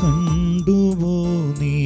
കണ്ടുവോ നീ?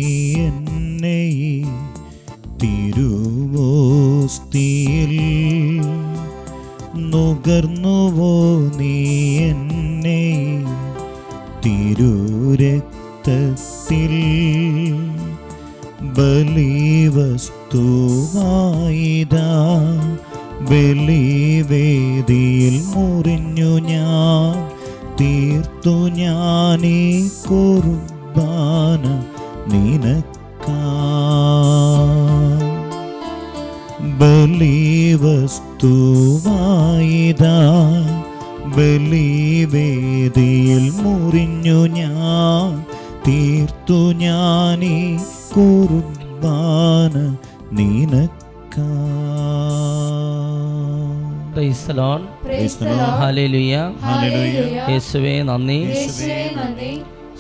യേശുവേ നന്ദി.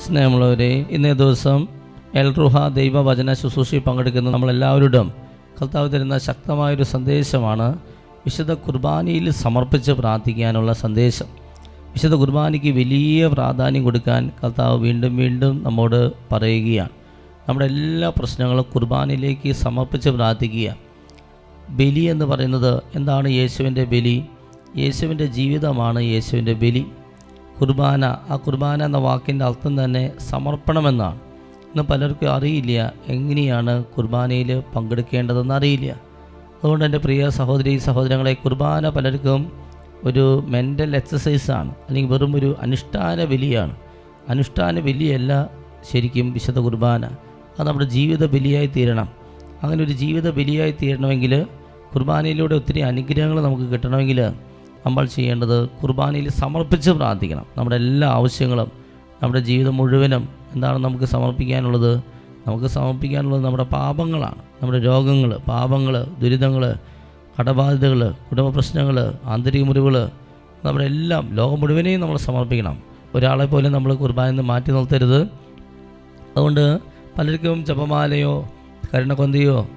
സ്നേഹമുള്ളവരെ ഇന്നേ ദിവസം എൽറുഹ ദൈവവചന ശുശ്രൂഷയിൽ പങ്കെടുക്കുന്ന നമ്മളെല്ലാവരോടും കർത്താവ് തരുന്ന ശക്തമായൊരു സന്ദേശമാണ് വിശുദ്ധ കുർബാനയിൽ സമർപ്പിച്ച് പ്രാർത്ഥിക്കാനുള്ള സന്ദേശം. വിശുദ്ധ കുർബാനയ്ക്ക് വലിയ പ്രാധാന്യം കൊടുക്കാൻ കർത്താവ് വീണ്ടും വീണ്ടും നമ്മോട് പറയുകയാണ്. നമ്മുടെ എല്ലാ പ്രശ്നങ്ങളും കുർബാനയിലേക്ക് സമർപ്പിച്ച് പ്രാർത്ഥിക്കുക. ബലി എന്ന് പറയുന്നത് എന്താണ് യേശുവിന്റെ ബലി? യേശുവിന്റെ ജീവിതമാണ് യേശുവിന്റെ ബലി. കുർബാന ആ കുർബാന എന്ന വാക്കിന്റെ അർത്ഥം തന്നെ സമർപ്പണമെന്നാണ്. ഇന്ന് പലർക്കും അറിയില്ല എങ്ങനെയാണ് കുർബാനയിൽ പങ്കെടുക്കേണ്ടതെന്ന് അറിയില്ല. അതുകൊണ്ട് എന്റെ പ്രിയ സഹോദരി സഹോദരങ്ങളെ കുർബാന പലർക്കും ഒരു മെന്റൽ എക്സസൈസാണ് അല്ലെങ്കിൽ വെറും ഒരു അനുഷ്ഠാന ബലിയാണ്. അനുഷ്ഠാന ബലിയല്ല ശരിക്കും വിശുദ്ധ കുർബാന. അത് നമ്മുടെ ജീവിത ബലിയായി തീരണം. അങ്ങനെ ഒരു ജീവിത ബലിയായി തീരണമെങ്കിൽ കുർബാനയിലൂടെ ഒത്തിരി അനുഗ്രഹങ്ങൾ നമുക്ക് കിട്ടണമെങ്കിൽ നമ്മൾ ചെയ്യേണ്ടത് കുർബാനയിൽ സമർപ്പിച്ച് പ്രാർത്ഥിക്കണം. നമ്മുടെ എല്ലാ ആവശ്യങ്ങളും നമ്മുടെ ജീവിതം മുഴുവനും എന്താണ് നമുക്ക് സമർപ്പിക്കാനുള്ളത്? നമുക്ക് സമർപ്പിക്കാനുള്ളത് നമ്മുടെ പാപങ്ങളാണ്. നമ്മുടെ രോഗങ്ങൾ പാപങ്ങൾ ദുരിതങ്ങൾ കടബാധ്യതകൾ കുടുംബ പ്രശ്നങ്ങൾ ആന്തരിക മുറിവുകൾ നമ്മുടെ എല്ലാം ലോകം മുഴുവനെയും നമ്മൾ സമർപ്പിക്കണം. ഒരാളെ പോലും നമ്മൾ കുർബാനയിൽ നിന്ന് മാറ്റി നിർത്തരുത്. അതുകൊണ്ട് പലർക്കും ജപമാലയോ കരുണക്കൊന്തിയോ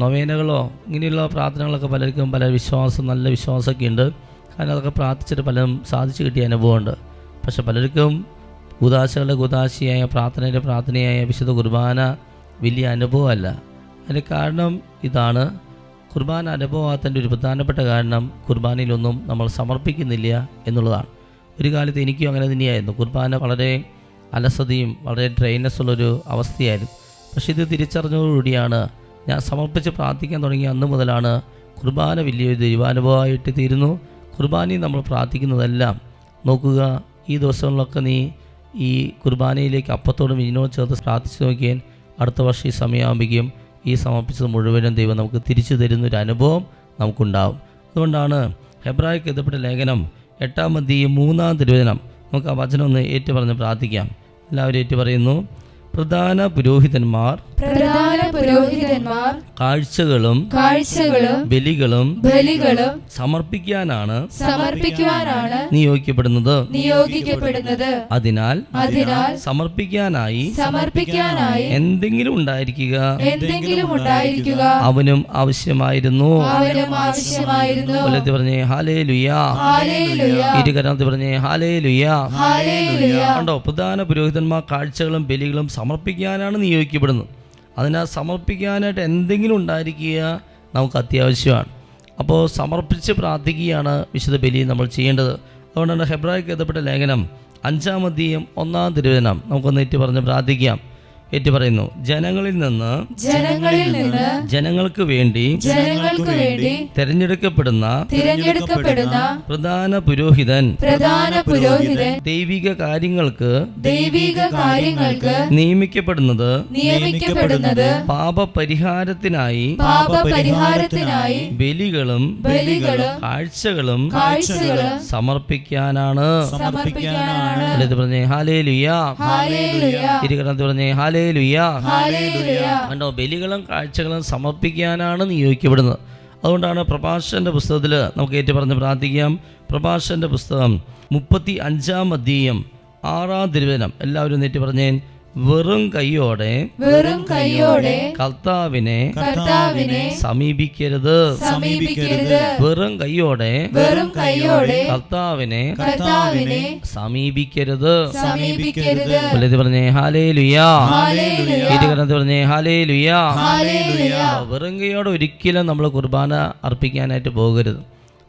നൊവേനകളോ ഇങ്ങനെയുള്ള പ്രാർത്ഥനകളൊക്കെ പലർക്കും പല വിശ്വാസം നല്ല വിശ്വാസമൊക്കെ ഉണ്ട്. കാരണം അതൊക്കെ പ്രാർത്ഥിച്ചിട്ട് പലരും സാധിച്ചു കിട്ടിയ അനുഭവമുണ്ട്. പക്ഷെ പലർക്കും കുതാശകളുടെ കുതാശിയായ പ്രാർത്ഥനയുടെ പ്രാർത്ഥനയായ വിശുദ്ധ കുർബാന വലിയ അനുഭവമല്ല. അതിന് കാരണം ഇതാണ്. കുർബാന അനുഭവമാകത്തിന്റെ ഒരു പ്രധാനപ്പെട്ട കാരണം കുർബാനയിലൊന്നും നമ്മൾ സമർപ്പിക്കുന്നില്ല എന്നുള്ളതാണ്. ഒരു കാലത്ത് എനിക്കും അങ്ങനെ തന്നെയായിരുന്നു. കുർബാന വളരെ അലസതയും വളരെ ഡ്രൈനസ് ഉള്ളൊരു അവസ്ഥയായിരുന്നു. പക്ഷെ ഇത് തിരിച്ചറിഞ്ഞതോടുകൂടിയാണ് ഞാൻ സമർപ്പിച്ച് പ്രാർത്ഥിക്കാൻ തുടങ്ങിയ അന്ന് മുതലാണ് കുർബാന വലിയൊരു ദൈവാനുഭവമായിട്ട് തീരുന്നു. കുർബാനയിൽ നമ്മൾ പ്രാർത്ഥിക്കുന്നതെല്ലാം നോക്കുക ഈ ദിവസങ്ങളിലൊക്കെ നീ ഈ കുർബാനയിലേക്ക് അപ്പത്തോടും ഇതിനോട് ചേർത്ത് പ്രാർത്ഥിച്ചു നോക്കിയാൽ അടുത്ത വർഷം ഈ സമയമാകുമ്പോഴേക്കും ഈ സമർപ്പിച്ചത് മുഴുവനും ദൈവം നമുക്ക് തിരിച്ചു തരുന്നൊരു അനുഭവം നമുക്കുണ്ടാവും. അതുകൊണ്ടാണ് ഹെബ്രായ്ക്ക് എഴുതപ്പെട്ട ലേഖനം എട്ടാം മതി മൂന്നാം തിരുവചനം. നമുക്ക് ആ വചനം ഒന്ന് ഏറ്റു പറഞ്ഞ് പ്രാർത്ഥിക്കാം. എല്ലാവരും പറയുന്നു പ്രധാന പുരോഹിതന്മാർ പ്രധാന പുരോഹിതന്മാർ കാഴ്ചകളും കാഴ്ചകളും ബലികളും ബലികളും സമർപ്പിക്കാനാണ് സമർപ്പിക്കുവാനാണ് നിയോഗിക്കപ്പെടുന്നത്. നിയോഗിക്കപ്പെടുന്നത്. അതിനാൽ അതിനാൽ സമർപ്പിക്കാനായി സമർപ്പിക്കാനായി എന്തെങ്കിലും ഉണ്ടായിരിക്കുക. എന്തെങ്കിലും ഉണ്ടായിരിക്കുക. അവനും ആവശ്യമായിരുന്നു. അവനും ആവശ്യമായിരുന്നു. കൊല്ലത്ത് പറഞ്ഞേ ഹാലേ ലുയാ ഇരുകരണത്ത് പറഞ്ഞേ ഹാലേ ലുയാ കണ്ടോ പ്രധാന പുരോഹിതന്മാർ കാഴ്ചകളും ബലികളും സമർപ്പിക്കാനാണ് നിയോഗിക്കപ്പെടുന്നത്. അതിനാൽ സമർപ്പിക്കാനായിട്ട് എന്തെങ്കിലും ഉണ്ടായിരിക്കുക നമുക്ക് അത്യാവശ്യമാണ്. അപ്പോൾ സമർപ്പിച്ച് പ്രാർത്ഥിക്കുകയാണ് വിശുദ്ധ ബലി നമ്മൾ ചെയ്യേണ്ടത്. അതുകൊണ്ടാണ് ഹെബ്രായ്ക്ക് എഴുതപ്പെട്ട ലേഖനം അഞ്ചാം അധ്യയം ഒന്നാം തിരുവചനം. നമുക്കൊന്ന് ഏറ്റു പറഞ്ഞ് പ്രാർത്ഥിക്കാം. ഏറ്റ് പറയുന്നു. ജനങ്ങളിൽ നിന്ന് ജനങ്ങളിൽ നിന്ന് ജനങ്ങൾക്ക് വേണ്ടി ജനങ്ങൾക്ക് വേണ്ടി തിരഞ്ഞെടുക്കപ്പെടുന്ന തിരഞ്ഞെടുക്കപ്പെടുന്ന പ്രധാന പുരോഹിതൻ പ്രധാന പുരോഹിതൻ ദൈവിക കാര്യങ്ങൾക്ക് ദൈവിക കാര്യങ്ങൾക്ക് നിയമിക്കപ്പെടുന്നത് നിയമിക്കപ്പെടുന്നത് പാപപരിഹാരത്തിനായി പാപപരിഹാരത്തിനായി ബലികളും ബലികളും കാഴ്ചകളും കാഴ്ചകളും സമർപ്പിക്കാനാണ്. സമർപ്പിക്കാനാണ്. പറഞ്ഞേ ഹാലേ ലുയാ ഇരുകരണത്ത് പറഞ്ഞേ ഹാലേ കണ്ടോ ബലികളും കാഴ്ചകളും സമർപ്പിക്കാനാണ് നിയോഗിക്കപ്പെടുന്നത് അതുകൊണ്ടാണ് പ്രഭാഷന്റെ പുസ്തകത്തിൽ നമുക്ക് ഏറ്റു പറഞ്ഞ് പ്രാർത്ഥിക്കാം. പ്രഭാഷന്റെ പുസ്തകം മുപ്പത്തി അഞ്ചാം അധ്യയം ആറാം തിരുവനം എല്ലാവരും നേറ്റ് പറഞ്ഞേ വെറും കയ്യോടെ വെറും കയ്യോടെ കർത്താവിനെ കർത്താവിനെ സമീപിക്കരുത്. സമീപിക്കരുത്. വെറും കയ്യോടെ വെറും കയ്യോടെ കർത്താവിനെ കർത്താവിനെ സമീപിക്കരുത്. സമീപിക്കരുത്. കൊല്ലത്ത് പറഞ്ഞേ ഹാലേ ലുയാ ഇരുകരണത്ത് പറഞ്ഞേ ഹാലേ ലുയാ വെറും കൈയോടെ ഒരിക്കലും നമ്മൾ കുർബാന അർപ്പിക്കാനായിട്ട് പോകരുത്.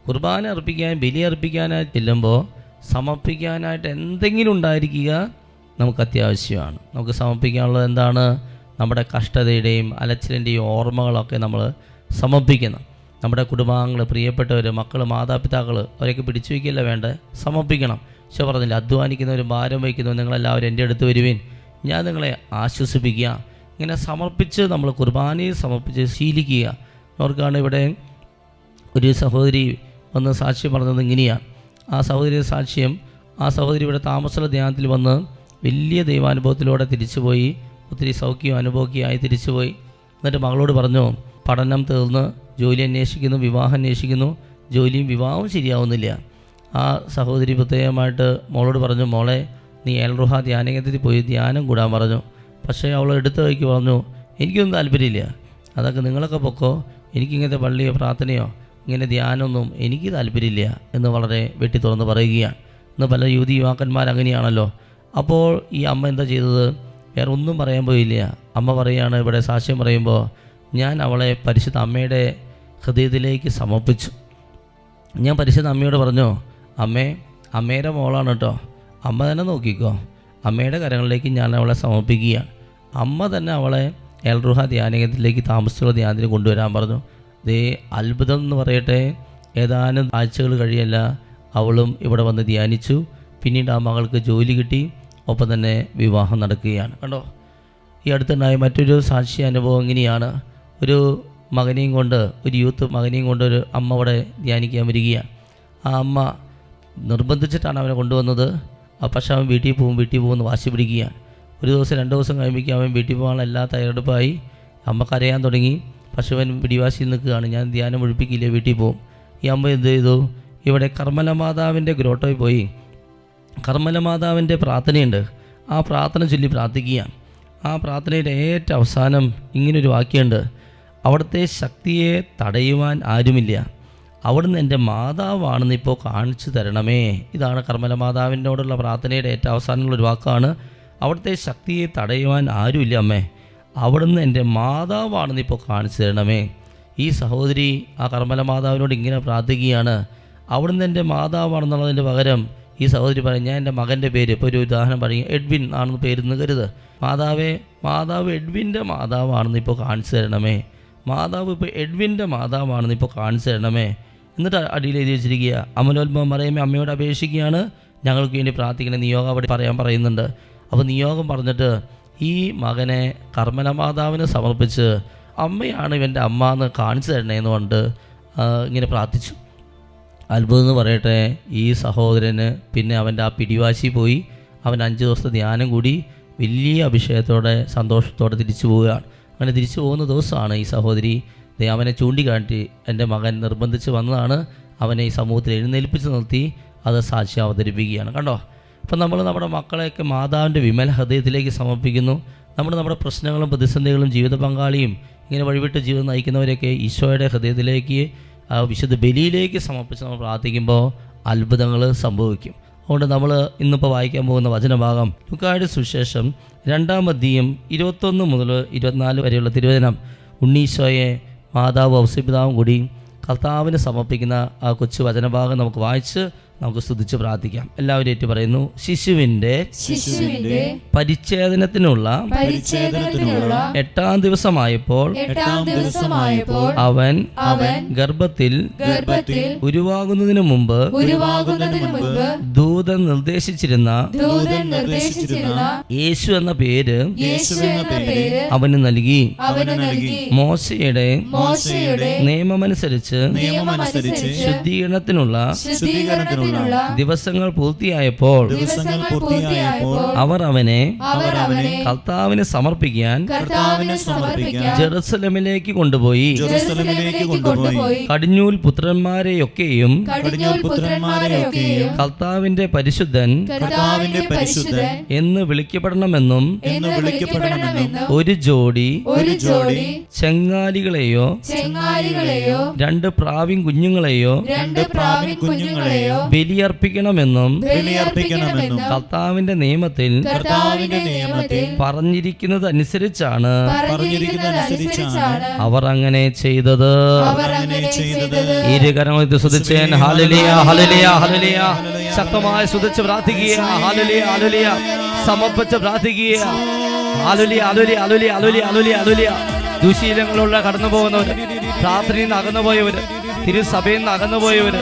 കുർബാന അർപ്പിക്കാൻ ബലി അർപ്പിക്കാനായിട്ട് ചെല്ലുമ്പോൾ സമർപ്പിക്കാനായിട്ട് എന്തെങ്കിലും ഉണ്ടായിരിക്കുക നമുക്ക് അത്യാവശ്യമാണ്. നമുക്ക് സമർപ്പിക്കാനുള്ളത് എന്താണ്? നമ്മുടെ കഷ്ടതയുടെയും അലച്ചിലിന്റെയും ഓർമ്മകളൊക്കെ നമ്മൾ സമർപ്പിക്കണം. നമ്മുടെ കുടുംബാംഗങ്ങൾ പ്രിയപ്പെട്ടവർ മക്കൾ മാതാപിതാക്കൾ അവരൊക്കെ പിടിച്ചു വയ്ക്കില്ല വേണ്ട? സമർപ്പിക്കണം. പക്ഷെ പറഞ്ഞില്ല അധ്വാനിക്കുന്നവരും ഭാരം വഹിക്കുന്നവരും നിങ്ങളെല്ലാവരും എന്റെ അടുത്ത് വരുവേൻ. ഞാൻ നിങ്ങളെ ആശ്വസിപ്പിക്കുക. ഇങ്ങനെ സമർപ്പിച്ച് നമ്മൾ കുർബാനയെ സമർപ്പിച്ച് ശീലിക്കുക. അവർക്കാണ് ഇവിടെ ഒരു സഹോദരി വന്ന് സാക്ഷ്യം പറഞ്ഞത് ഇങ്ങനെയാണ്. ആ സഹോദരിയുടെ സാക്ഷ്യം ആ സഹോദരി ഇവിടെ താമസ ധ്യാനത്തിൽ വന്ന് വലിയ ദൈവാനുഭവത്തിലൂടെ തിരിച്ചുപോയി ഒത്തിരി സൗഖ്യം അനുഭവിക്കുകയായി തിരിച്ചുപോയി. എന്നിട്ട് മകളോട് പറഞ്ഞു പഠനം തീർന്ന് ജോലി അന്വേഷിക്കുന്നു വിവാഹം അന്വേഷിക്കുന്നു ജോലിയും വിവാഹവും ശരിയാവുന്നില്ല. ആ സഹോദരി പ്രത്യേകമായിട്ട് മോളോട് പറഞ്ഞു മോളെ നീ ഏൽറുഹ ധ്യാനകേന്ദ്രത്തിൽ പോയി ധ്യാനം കൂടാൻ പറഞ്ഞു. പക്ഷേ അവൾ എടുത്ത വഴിക്ക് പറഞ്ഞു എനിക്കൊന്നും താല്പര്യമില്ല. അതൊക്കെ നിങ്ങളൊക്കെ പൊക്കോ എനിക്കിങ്ങനത്തെ പള്ളിയോ പ്രാർത്ഥനയോ ഇങ്ങനെ ധ്യാനമൊന്നും എനിക്ക് താല്പര്യമില്ല. എന്ന് വളരെ വെട്ടി തുറന്ന് പറയുകയാണ്. ഇന്ന് പല യുവതി യുവാക്കന്മാർ അങ്ങനെയാണല്ലോ അപ്പോൾ ഈ അമ്മ എന്താ ചെയ്തത്? വേറെ ഒന്നും പറയാൻ പോയില്ല. അമ്മ പറയുകയാണ് ഇവിടെ സാക്ഷ്യം പറയുമ്പോൾ ഞാൻ അവളെ പരിശുദ്ധ അമ്മയുടെ ഹൃദയത്തിലേക്ക് സമർപ്പിച്ചു. ഞാൻ പരിശുദ്ധ അമ്മയോട് പറഞ്ഞു അമ്മേ അമ്മയുടെ മോളാണ് കേട്ടോ. അമ്മ തന്നെ നോക്കിക്കോ. അമ്മയുടെ കരങ്ങളിലേക്ക് ഞാൻ അവളെ സമർപ്പിക്കുകയാണ്. അമ്മ തന്നെ അവളെ എൽറുഹ ധ്യാനകേന്ദ്രത്തിലേക്ക് താമസിച്ചുള്ള ധ്യാനത്തിന് കൊണ്ടുവരാൻ പറഞ്ഞു. ദേ അത്ഭുതം എന്ന് പറയട്ടെ. ഏതാനും ആഴ്ചകൾ കഴിയല്ല അവളും ഇവിടെ വന്ന് ധ്യാനിച്ചു. പിന്നീട് ആ മകൾക്ക് ജോലി കിട്ടി. ഒപ്പം തന്നെ വിവാഹം നടക്കുകയാണ്. കണ്ടോ? ഈ അടുത്തുണ്ടായ മറ്റൊരു സാക്ഷി അനുഭവം ഇങ്ങനെയാണ്. ഒരു മകനെയും കൊണ്ട് ഒരു യൂത്ത് മകനെയും കൊണ്ട് ഒരു അമ്മ അവിടെ ധ്യാനിക്കാൻ വരികയാണ്. ആ അമ്മ നിർബന്ധിച്ചിട്ടാണ് അവനെ കൊണ്ടുവന്നത്. പക്ഷെ അവൻ വീട്ടിൽ പോകും വീട്ടിൽ പോകുമെന്ന് വാശി പിടിക്കുകയാണ്. ഒരു ദിവസം രണ്ട് ദിവസം കഴിയുമ്പോഴേക്കും അവൻ വീട്ടിൽ പോകാനുള്ള എല്ലാ തയ്യാറെടുപ്പായി. അമ്മ കരയാൻ തുടങ്ങി. പശുവൻ പിടിവാശിയിൽ നിൽക്കുകയാണ്. ഞാൻ ധ്യാനം ഒഴിപ്പിക്കില്ല വീട്ടിൽ പോകും ഈ അമ്മ എന്ത് ചെയ്തു? ഇവിടെ കർമ്മല മാതാവിന്റെ ഗ്രോട്ടോയിൽ പോയി. കർമ്മല മാതാവിന്റെ പ്രാർത്ഥനയുണ്ട്. ആ പ്രാർത്ഥന ചൊല്ലി പ്രാർത്ഥിക്കുക ആ പ്രാർത്ഥനയുടെ ഏറ്റവും അവസാനം ഇങ്ങനൊരു വാക്യമുണ്ട്. അവിടുത്തെ ശക്തിയെ തടയുവാൻ ആരുമില്ല. അവിടുന്ന് എന്റെ മാതാവാണെന്ന് ഇപ്പോൾ കാണിച്ചു തരണമേ. ഇതാണ് കർമ്മല മാതാവിനോടുള്ള പ്രാർത്ഥനയുടെ ഏറ്റവും അവസാനമുള്ള ഒരു വാക്കാണ്. അവിടുത്തെ ശക്തിയെ തടയുവാൻ ആരുമില്ല അമ്മേ. അവിടുന്ന് എന്റെ മാതാവാണെന്ന് ഇപ്പോൾ കാണിച്ചു തരണമേ. ഈ സഹോദരി ആ കർമ്മല മാതാവിനോട് ഇങ്ങനെ പ്രാർത്ഥിക്കുകയാണ്. അവിടുന്ന് എന്റെ മാതാവാണെന്നുള്ളതിന്റെ പകരം ഈ സഹോദരി പറയും ഞാൻ എന്റെ മകന്റെ പേര് ഇപ്പോൾ ഒരു ഉദാഹരണം പറയും എഡ്വിൻ ആണെന്ന് പേരെന്ന് കരുത്. മാതാവേ മാതാവ് എഡ്വിന്റെ മാതാവാണെന്ന് ഇപ്പോൾ കാണിച്ചു തരണമേ. മാതാവ് ഇപ്പോൾ എഡ്വിന്റെ മാതാവാണെന്ന് ഇപ്പോൾ കാണിച്ചു തരണമേ. എന്നിട്ട് അടിയിൽ എഴുതി വെച്ചിരിക്കുക അമലോത്ഭവം പറയുമ്പോൾ അമ്മയോട് അപേക്ഷിക്കുകയാണ്. ഞങ്ങൾക്ക് വേണ്ടി പ്രാർത്ഥിക്കണം. നിയോഗം അവിടെ പറയാൻ പറയുന്നുണ്ട്. അപ്പോൾ നിയോഗം പറഞ്ഞിട്ട് ഈ മകനെ കർമ്മല മാതാവിന് സമർപ്പിച്ച് അമ്മയാണ് ഇവന്റെ അമ്മ എന്ന് കാണിച്ചു തരണേ എന്ന് കൊണ്ട് ഇങ്ങനെ പ്രാർത്ഥിച്ചു. അത്ഭുതം എന്ന് പറയട്ടെ ഈ സഹോദരന് പിന്നെ അവന്റെ ആ പിടിവാശി പോയി അവൻ അഞ്ച് ദിവസത്തെ ധ്യാനം കൂടി വലിയ അഭിഷേകത്തോടെ സന്തോഷത്തോടെ തിരിച്ചു പോവുകയാണ്. അങ്ങനെ തിരിച്ചു പോകുന്ന ദിവസമാണ് ഈ സഹോദരി അവനെ ചൂണ്ടിക്കാട്ടി എന്റെ മകൻ നിർബന്ധിച്ച് വന്നതാണ് അവനെ ഈ സമൂഹത്തിൽ എഴുന്നേൽപ്പിച്ച് നിർത്തി അത് സാക്ഷി അവതരിപ്പിക്കുകയാണ്. കണ്ടോ? അപ്പം നമ്മൾ നമ്മുടെ മക്കളെയൊക്കെ മാതാവിന്റെ വിമല ഹൃദയത്തിലേക്ക് സമർപ്പിക്കുന്നു. നമ്മൾ നമ്മുടെ പ്രശ്നങ്ങളും പ്രതിസന്ധികളും ജീവിത പങ്കാളിയും ഇങ്ങനെ വഴിവിട്ട് ജീവിതം നയിക്കുന്നവരെയൊക്കെ ഈശോയുടെ ഹൃദയത്തിലേക്ക് ആ വിശുദ്ധ ബലിയിലേക്ക് സമർപ്പിച്ച് നമ്മൾ പ്രാർത്ഥിക്കുമ്പോൾ അത്ഭുതങ്ങൾ സംഭവിക്കും. അതുകൊണ്ട് നമ്മൾ ഇന്നിപ്പോൾ വായിക്കാൻ പോകുന്ന വചനഭാഗം ലുക്കായുടെ സുശേഷം രണ്ടാം അധ്യയം ഇരുപത്തൊന്ന് മുതൽ ഇരുപത്തിനാല് വരെയുള്ള തിരുവചനം. ഉണ്ണീശോയെ മാതാവ് ഔസപിതാവും കൂടി കർത്താവിന് സമർപ്പിക്കുന്ന ആ കൊച്ചു വചനഭാഗം നമുക്ക് വായിച്ച് നമുക്ക് സ്തുതിച്ച് പ്രാർത്ഥിക്കാം. എല്ലാവരും ഏറ്റു പറയുന്നു ശിശുവിന്റെ ശിശുവിന്റെ പരിച്ഛേദനത്തിനുള്ള പരിച്ഛേദനത്തിനുള്ള എട്ടാം ദിവസമായപ്പോൾ എട്ടാം ദിവസമായപ്പോൾ അവൻ അവൻ ഗർഭത്തിൽ ഗർഭത്തിൽ ഉരുവാകുന്നതിന് മുമ്പ് ഉരുവാകുന്നതിന് മുമ്പ് ദൂതൻ നിർദ്ദേശിച്ചിരുന്ന ദൂതൻ നിർദ്ദേശിച്ചിരുന്ന യേശു എന്ന പേര് യേശു എന്ന പേര് അവന് നൽകി. അവന് നൽകി. മോശയുടെ മോശയുടെ നിയമമനുസരിച്ച് നിയമമനുസരിച്ച് ശുദ്ധീകരണത്തിനുള്ള ശുദ്ധീകരണത്തിനുള്ള ദിവസങ്ങൾ പൂർത്തിയായപ്പോൾ ദിവസങ്ങൾ പൂർത്തിയായപ്പോൾ അവർ അവനെ അവർ അവനെ കർത്താവിന് സമർപ്പിക്കാൻ കർത്താവിന് സമർപ്പിക്കാൻ ജെറുസലമിലേക്ക് കൊണ്ടുപോയി. ജെറുസലമിലേക്ക് കൊണ്ടുപോയി. കടിഞ്ഞൂൽ പുത്രന്മാരെയൊക്കെയും കടിഞ്ഞൂൽ പുത്രന്മാരെയൊക്കെയും കർത്താവിന്റെ പരിശുദ്ധൻ കർത്താവിന്റെ പരിശുദ്ധൻ എന്ന് വിളിക്കപ്പെടണമെന്നും എന്ന് വിളിക്കപ്പെടണമെന്നും ഒരു ജോഡി ഒരു ജോഡി ചെങ്ങാലികളെയോ ചെങ്ങാലികളെയോ രണ്ട് പ്രാവിൻ കുഞ്ഞുങ്ങളെയോ രണ്ട് പ്രാവിൻ കുഞ്ഞുങ്ങളെയോ ബലിയർപ്പിക്കണമെന്നും ബലിയർപ്പിക്കണമെന്നും കർത്താവിന്റെ നിയമത്തിൽ കർത്താവിന്റെ നിയമത്തിൽ പറഞ്ഞിരിക്കുന്നത് അനുസരിച്ചാണ് അവർ അങ്ങനെ ചെയ്തത്. ഇരുകരങ്ങളിൽ സ്തുതിച്ചേൻ ഹാലലിയ ഹലലിയ ഹലലിയ ശക്തമായി ശ്രദ്ധിച്ച് പ്രാർത്ഥിക്കുക ഹലലിയ ഹലലിയ സമർപ്പിച്ച് പ്രാർത്ഥിക്കുക അലുലി അലുലി അലുലി അലുലി അലുലി അലുലിയ ദുശീലങ്ങളുള്ള കടന്നു പോകുന്നവര് പ്രാർത്ഥനയിൽ നിന്ന് അകന്നുപോയവര് തിരുസഭയിൽ നിന്ന് അകന്നുപോയവര്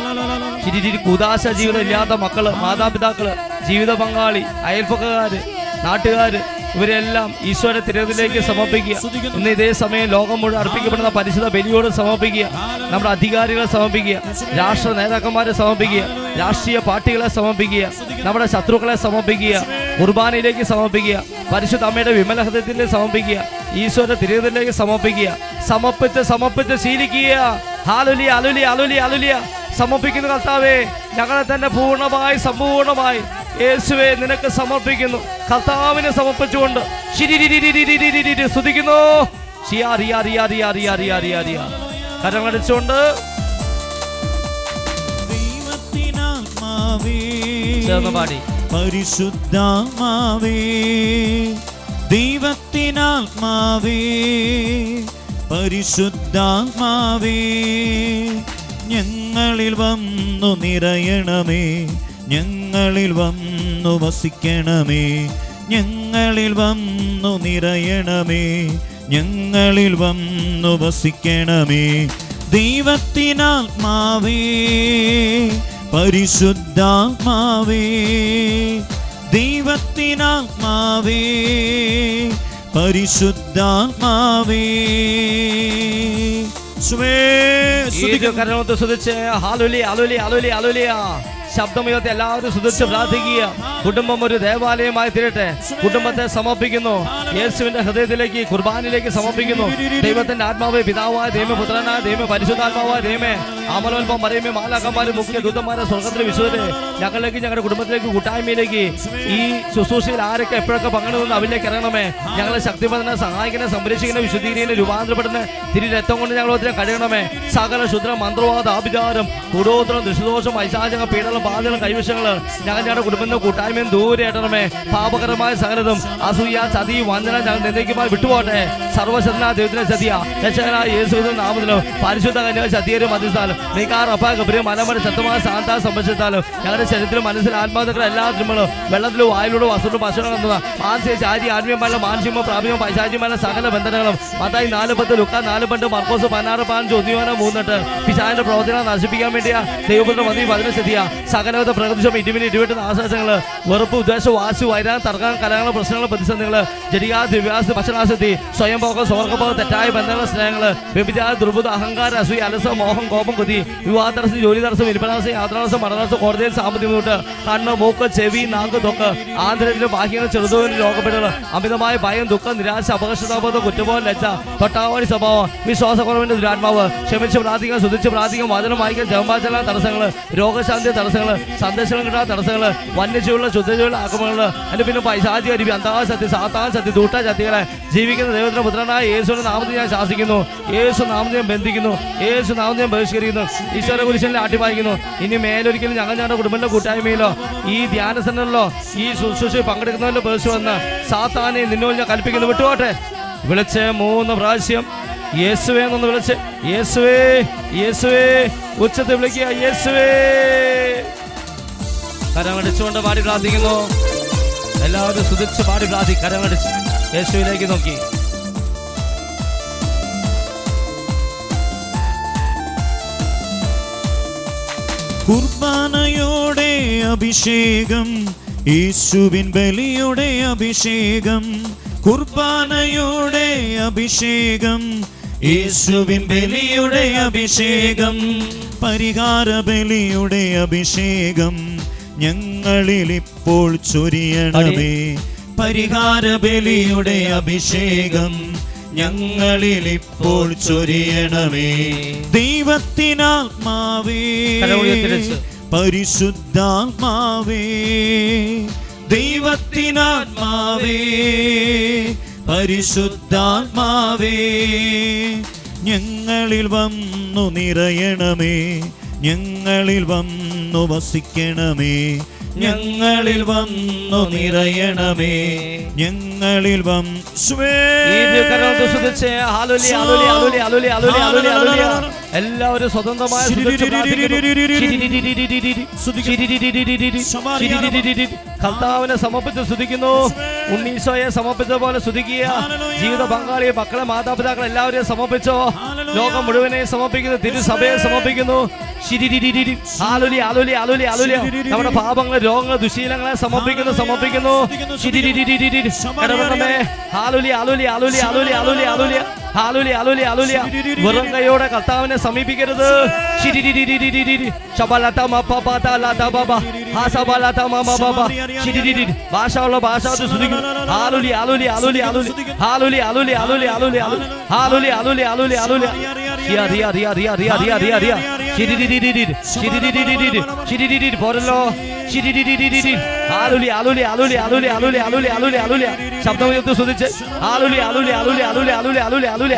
ചിരി കുതാശ ജീവിതം ഇല്ലാത്ത മക്കൾ മാതാപിതാക്കൾ ജീവിത പങ്കാളി അയൽപ്പക്കാര് നാട്ടുകാര് ഇവരെല്ലാം ഈശ്വര തിരത്തിലേക്ക് സമർപ്പിക്കുക. ഇന്ന് ഇതേ സമയം ലോകം മുഴുവൻ അർപ്പിക്കപ്പെടുന്ന പരിശുദ്ധ ബലിയോട് സമർപ്പിക്കുക. നമ്മുടെ അധികാരികളെ സമർപ്പിക്കുക. രാഷ്ട്ര നേതാക്കന്മാരെ സമർപ്പിക്കുക. രാഷ്ട്രീയ പാർട്ടികളെ സമർപ്പിക്കുക. നമ്മുടെ ശത്രുക്കളെ സമർപ്പിക്കുക. കുർബാനയിലേക്ക് സമർപ്പിക്കുക. പരിശുദ്ധ അമ്മയുടെ വിമല ഹൃദയത്തിലേക്ക് സമർപ്പിക്കുക. ഈശ്വര തിരത്തിലേക്ക് സമർപ്പിക്കുക. സമർപ്പിച്ച് സമർപ്പിച്ച് ശീലിക്കുക. ഹാലുലിയ അലുലിയ അലുലിയ അലുലിയ. സമർപ്പിക്കുന്നു കർത്താവേ. ഞങ്ങളെ തന്നെ പൂർണമായി സമ്പൂർണമായി യേശുവെ നിനക്ക് സമർപ്പിക്കുന്നു. കർത്താവിനെ സമർപ്പിച്ചുകൊണ്ട് സ്തുതിക്കുന്നു. കരങ്ങളടിച്ചുകൊണ്ട് പരിശുദ്ധാത്മാവേ ദൈവത്തിനാത്മാവേ പരിശുദ്ധാത്മാവേ ഞങ്ങൾ ഞങ്ങളിൽ വന്നു നിറയണമേ. ഞങ്ങളിൽ വന്നു വസിക്കണമേ. ഞങ്ങളിൽ വന്നു നിറയണമേ. ഞങ്ങളിൽ വന്നു വസിക്കണമേ. ദൈവത്തിനാത്മാവേ പരിശുദ്ധാത്മാവേ ദൈവത്തിനാത്മാവേ പരിശുദ്ധാത്മാവേ. കർത്താവേ കരമത്ത് ശ്രദ്ധിച്ച് ആലോലിയ ആലോലിയ ആലോലിയ ആലോലിയ ശബ്ദമുയർത്തി എല്ലാവരും സ്തുതിച്ച് പ്രാർത്ഥിക്കുക. കുടുംബം ഒരു ദേവാലയമായി തീരട്ടെ. കുടുംബത്തെ സമർപ്പിക്കുന്നു. യേശുവിന്റെ ഹൃദയത്തിലേക്ക് കുർബാനിലേക്ക് സമർപ്പിക്കുന്നു. ദൈവത്തിന്റെ ആത്മാവ് പിതാവായ ദൈവ പുത്രനായ ദൈവ പരിശുദ്ധാത്മാവായ ദൈവമേ അമലോൽപ്പം മറിയമേ മാലാക്കന്മാര് മുഖ്യ ദൂതന്മാരെ സ്വർഗത്തിലെ വിശുദ്ധരെ ഞങ്ങളിലേക്ക് ഞങ്ങളുടെ കുടുംബത്തിലേക്ക് കൂട്ടായ്മയിലേക്ക് ഈ ശുശ്രൂഷയിൽ ആരൊക്കെ എപ്പോഴൊക്കെ പങ്കെടുക്കുന്നു അവരിലേക്ക് ഇറങ്ങണമേ. ഞങ്ങളെ ശക്തിപ്പെടുന്ന സഹായിക്കുന്ന സംരക്ഷിക്കുന്ന വിശുദ്ധീകരിക്കുന്ന രൂപാന്തരപ്പെടുന്ന തിരി രക്തം കൊണ്ട് ഞങ്ങൾ ഒത്തിരി കഴിയണമേ സകല ശുദ്ര മന്ത്രവാദ ആഭിചാരം കൂടോത്രം ദൃശ്യദോഷം ഐശാചക പീഡനം ബാധകൾ കൈവശങ്ങൾ ഞങ്ങൾ ഞങ്ങളുടെ കുടുംബത്തിന്റെ കൂട്ടായ്മയും ദൂരെ ഇടണമേ പാപകരമായ സകലതും അസൂയ ചതി വഞ്ചന ഞങ്ങൾ നിന്ദിക്കുമ്പോൾ വിട്ടുപോട്ടെ സർവശന ദൈവത്തിന്റെ ചതിയ. രക്ഷകനായ യേശു നാമത്തിലും പരിശുദ്ധ കന്യക ചതിയരും മധ്യസ്ഥാലും നീക്കാർ അപ്പ ഗബ്രിയും മനമര ശക്തമായ ശാന്ത സംരക്ഷിച്ചാലും ഞങ്ങളുടെ ശരീരത്തിലും മനസ്സിൽ ആത്മാർത്ഥങ്ങളും എല്ലാ തിരുമകളും വെള്ളത്തിലും വായിലൂടെ വസ്തുവും ഭക്ഷണം എന്നത് മാനസിക ജാതി ആത്മീയമായ മാനസികമോ പ്രാപികമോ പൈശാചികമായ സകല ബന്ധനങ്ങളും മതായി നാല് പത്ത് ലുക്ക നാല് പണ്ട് മർക്കോസ് പതിനാറ് പതിനഞ്ച് ഒന്നിയോന മൂന്നിട്ട് പിശാന്റെ പ്രവർത്തനം നശിപ്പിക്കാൻ വേണ്ടിയ ദൈവപുത്ര മതി സ്ഥിതിയ സകലവിധ പ്രകൃതിക്ഷോഭം ഇടിമിനി ഇടിവെട്ട് ആശ്വാസങ്ങൾ വെറുപ്പ് ഉദ്ദേശം വാശി വൈരാൻ തർക്കം കലങ്ങൾ പ്രശ്നങ്ങൾ പ്രതിസന്ധികൾ ജടികാ ദിവ്യാസ ഭക്ഷണാശക്തി സ്വയം പോക്കം സ്വർഗപോകം തെറ്റായ ബന്ധങ്ങൾ സ്നേഹങ്ങൾ വ്യഭിചാര ദുർബുദ്ധ അഹങ്കാര അസൂയ അലസ മോഹം കോപം കൊതി വിവാഹതടസ്സം ജോലി തടസ്സം ഇരിപ്പനാസം യാത്രാസം മടനാസം കോടതിയിൽ സാമ്പത്തിക ബുദ്ധിമുട്ട് കണ്ണ് മൂക്ക് ചെവി നാക്ക് തൊക്ക് ആന്തരത്തിന് ബാഹ്യങ്ങൾ ചെറുതോനും രോഗപ്പെടുകൾ അമിതമായ ഭയം ദുഃഖം നിരാശ അപകർഷതാബോധം കുറ്റബോധം ലജ്ജ തൊട്ടാവാടി സ്വഭാവം വിശ്വാസക്കുറവിന്റെ ദുരാത്മാവ് ക്ഷമിച്ച് പ്രാർത്ഥിക്കാൻ ശുദ്ധിച്ച് പ്രാർത്ഥിക്കാൻ വചനം വായിക്കാൻ ജപമാചരണ തടസ്സങ്ങൾ രോഗശാന്തി തടസ്സങ്ങൾ സന്ദേശങ്ങൾ കിട്ടാത്ത തടസ്സങ്ങൾ വന്യജീവികളുടെ ശുദ്ധജീവികളുടെ ആക്രമണങ്ങൾ അതിന്റെ പിന്നെ പൈശാചി അരുവി. അന്താ സത്യ സാത്താൻ സത്യ ദൂട്ട ശക്തികളെ ജീവിക്കുന്ന ദൈവത്തിന്റെ പുത്രനായ യേശുവിന്റെ നാമത്തിൽ ഞാൻ ശാസിക്കുന്നു. യേശു നാമത്തിൽ ഞാൻ ബന്ധിക്കുന്നു. യേശു നാമത്തിൽ ഞാൻ ബഹിഷ്കരിക്കുന്നു. ഈശ്വര കുരിശനിൽ ആട്ടിപ്പായിക്കുന്നു. ഇനി മേലൊരിക്കലും ഞങ്ങൾ ഞങ്ങളുടെ കുടുംബത്തിന്റെ കൂട്ടായ്മയിലോ ഈ ധ്യാന സെന്ററിലോ ഈ ശുശ്രൂഷ പങ്കെടുക്കുന്നവരിലോ ബഹിഷ് വന്ന് സാത്താനെ നിന്നോട് ഞാൻ കൽപ്പിക്കുന്നു. വിട്ടുപോട്ടെ വിളിച്ച് മൂന്ന് പ്രാവശ്യം യേശുവേ എന്നൊന്ന് വിളിച്ച്. യേശുവേ യേശുവേ ഉച്ചത്തിൽ വിളിക്കുക. യേശുവേ. കരമടിച്ചുകൊണ്ട് പാടി പ്രാർത്ഥിക്കുന്നു. എല്ലാവരും സുതിച്ച് പാടി പ്രാർത്ഥി. കരമടിച്ച് യേശുവിലേക്ക് നോക്കി. കുർബാനയോടെ അഭിഷേകം യേശുവിൻ ബലിയുടെ അഭിഷേകം കുർബാനയോടെ അഭിഷേകം യേശുവിൻ ബലിയുടെ അഭിഷേകം പരിഹാര ബലിയുടെ അഭിഷേകം ഞങ്ങളിൽ ഇപ്പോൾ ചൊരിയണമേ. പരിഹാര ബലിയുടെ അഭിഷേകം ഞങ്ങളിൽ ഇപ്പോൾ ചൊരിയണമേ. ദൈവത്തിനാത്മാവേ പരിശുദ്ധാത്മാവേ ദൈവത്തിനാത്മാവേ പരിശുദ്ധാത്മാവേ ഞങ്ങളിൽ വന്നു നിറയണമേ ഞങ്ങളിൽ വന്നു വസിക്കണമേ ഞങ്ങളിൽ വന്നു നിറയണമേ ഞങ്ങളിൽ വം എല്ലാവരും സ്വതന്ത്രമായ കർത്താവിനെ സമർപ്പിച്ച് സ്തുതിക്കുന്നു ഉണ്ണീശോയെ സമർപ്പിച്ചത് പോലെ സ്തുതിക്കുക. ജീവിത പങ്കാളി മക്കളെ മാതാപിതാക്കൾ എല്ലാവരെയും സമർപ്പിച്ചോ. ലോകം മുഴുവനെ സമർപ്പിക്കുന്നു തിരുസഭയെ സമർപ്പിക്കുന്നു. ആലുലി ആലുലി ആലുലി ആലുലി. നമ്മുടെ പാപങ്ങൾ രോഗങ്ങൾ ദുശീലങ്ങളെ സമർപ്പിക്കുന്നു സമർപ്പിക്കുന്നു. ആലുലി ആലുലി ആലുലി ആലുലി ആലുലി. വെറും കൈയോടെ കർത്താവിനെ സമീപിക്കരുത്. ഭാഷയുള്ള ഭാഷ അത് സ്തുതിക്കും ആലുലി ആലുലി ആലുലി ആലുലി ആലുലി ആലുലി ആലുലി ആലുലി ആലുലി ആലുലി ആലുലി ആലുലി ആലുലി റിയ റിയ റിയ റിയ റിയ റിയ റിയ റിയ ശിരിരിരിരിരിരി. ശിരിരിരിരിരിരി. ശിരിരിരിരി. പോരല്ലോ ശിരിരിരിരിരിരി. ആലുലി ആലുലി ആലുലി ആലുലി ആലുലി ആലുലി ആലുലി ആലുലി ശബ്ദം ഉയർത്തി സ്തുതിച്ച് ആലുലി ആലുലി ആലുലി ആലുലി ആലുലി ആലുലി ആലുലി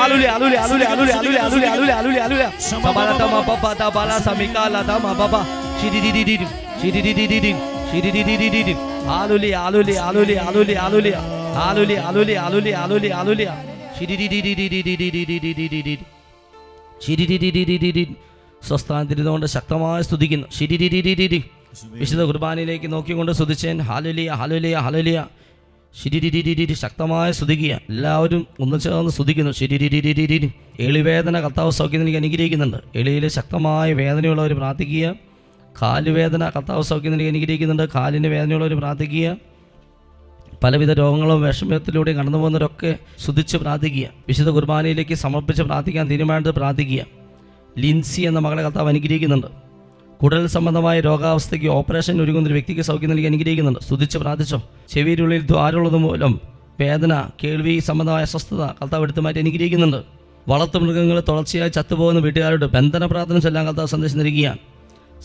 ആലുലി ആലുലി ആലുലി ആലുലി ആലുലി ആലുലി ആലുലി ആലുലി ആലുലി സബലത മപപത ബല സമികാലത മപപ ശിരിരിരിരിരി. ശിരിരിരിരിരി. ശിരിരിരിരിരി. ആലുലി ആലുലി ആലുലി ആലുലി ആലുലി ആലുലി ആലുലി ആലുലി ആലുലി ആലുലി ശിരിരിരിരിരിരിരിരിരിരിരിരിരി. ശിരിരിരിരിരിരിരി. സ്വസ്ഥാനത്തിരുന്നുകൊണ്ട് ശക്തമായി സ്തുതിക്കുന്നു. ശിരിരിരിരിരി വിശുദ്ധ കുർബാനയിലേക്ക് നോക്കിക്കൊണ്ട് സ്തുതിച്ചേൻ. ഹാലുലിയ ഹാലുലിയ ഹാലുലിയ. ശിരിരിരിരിരി ശക്തമായ സ്തുതിക്കുക. എല്ലാവരും ഒന്ന് ചേർന്ന് സ്തുതിക്കുന്നു. ശിരിരിരിരിരി എളിവേദന കർത്താവ് സൗഖ്യം എനിക്ക് അനുഗ്രഹിക്കുന്നുണ്ട്. എളിയിൽ ശക്തമായ വേദനയുള്ളവർ പ്രാർത്ഥിക്കുക. കാലുവേദന കർത്താവ് സൗഖ്യം എനിക്ക് അനുഗ്രഹിക്കുന്നുണ്ട്. കാലിന് വേദനയുള്ളവർ പ്രാർത്ഥിക്കുക. പലവിധ രോഗങ്ങളും വിഷമത്തിലൂടെ കടന്നു പോകുന്നവരൊക്കെ ശുദ്ധിച്ച് പ്രാർത്ഥിക്കുക. വിശുദ്ധ കുർബാനയിലേക്ക് സമർപ്പിച്ച് പ്രാർത്ഥിക്കാൻ തീരുമാനിച്ച് പ്രാർത്ഥിക്കുക. ലിൻസി എന്ന മകളെ കർത്താവ് അനുഗ്രഹിക്കുന്നുണ്ട്. കുടൽ സംബന്ധമായ രോഗാവസ്ഥയ്ക്ക് ഓപ്പറേഷൻ ഒരുങ്ങുന്ന ഒരു വ്യക്തിക്ക് സൗഖ്യം നൽകി അനുഗ്രഹിക്കുന്നുണ്ട്. സ്തുതിച്ച് പ്രാർത്ഥിച്ചോ. ചെവിയിലുള്ളിൽ ദ്വാരമുള്ളത് മൂലം വേദന കേൾവി സംബന്ധമായ അസ്വസ്ഥത കർത്താവ് എടുത്തു മാറ്റി അനുഗ്രഹിക്കുന്നുണ്ട്. വളർത്തു മൃഗങ്ങൾ തുടർച്ചയായി ചത്തുപോകുന്ന വീട്ടുകാരോട് ബന്ധന പ്രാർത്ഥന ചെല്ലാൻ കർത്താവ് സന്ദേശം നൽകുകയാണ്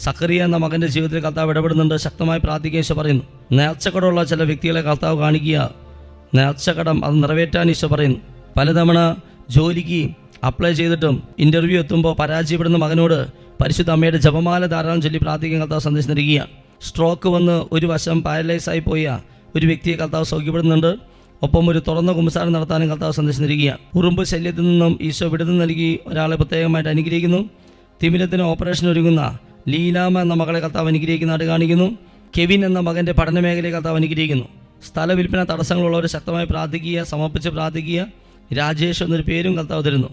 സക്കറിയ എന്ന മകന്റെ ജീവിതത്തിൽ കർത്താവ് ഇടപെടുന്നുണ്ട്. ശക്തമായി പ്രാർത്ഥിക്കുക പറയുന്നു. നേർച്ചക്കടമുള്ള ചില വ്യക്തികളെ കർത്താവ് കാണിക്കുക. നേർച്ചക്കടം അത് നിറവേറ്റാൻ ഈശോ പറയുന്നു. പലതവണ ജോലിക്ക് അപ്ലൈ ചെയ്തിട്ടും ഇന്റർവ്യൂ എത്തുമ്പോൾ പരാജയപ്പെടുന്ന മകനോട് പരിശുദ്ധ അമ്മയുടെ ജപമാല ധാരാളം ചൊല്ലി പ്രാർത്ഥിക്കാൻ കർത്താവ് സന്ദേശം നൽകുകയാണ് സ്ട്രോക്ക് വന്ന് ഒരു വശം പാരലൈസ് ആയി പോയ ഒരു വ്യക്തിയെ കർത്താവ് സൗഖ്യപ്പെടുന്നുണ്ട് ഒപ്പം ഒരു തുറന്ന കുമ്പസാരം നടത്താനും കർത്താവ് സന്ദേശം നൽകുകയാണ് ഉറുമ്പ് ശല്യത്തിൽ നിന്നും ഈശോ വിടുതൽ നൽകി. ഒരാളെ പ്രത്യേകമായിട്ട് അനുഗ്രഹിക്കുന്നു. തിമിരത്തിന് ഓപ്പറേഷൻ ഒരുങ്ങുന്ന ലീലാമ എന്ന മകളെ കർത്താവ് അനുഗ്രഹിക്കുന്നതായിട്ട് കാണിക്കുന്നു. കെവിൻ എന്ന മകന്റെ പഠന മേഖലയെ കർത്താവ് അനുഗ്രഹിക്കുന്നു. സ്ഥല വിൽപ്പന തടസ്സങ്ങളുള്ളവർ ശക്തമായി പ്രാർത്ഥിക്കുക സമർപ്പിച്ച് പ്രാർത്ഥിക്കുക. രാജേഷ് എന്നൊരു പേരും കർത്താവ് തരുന്നു.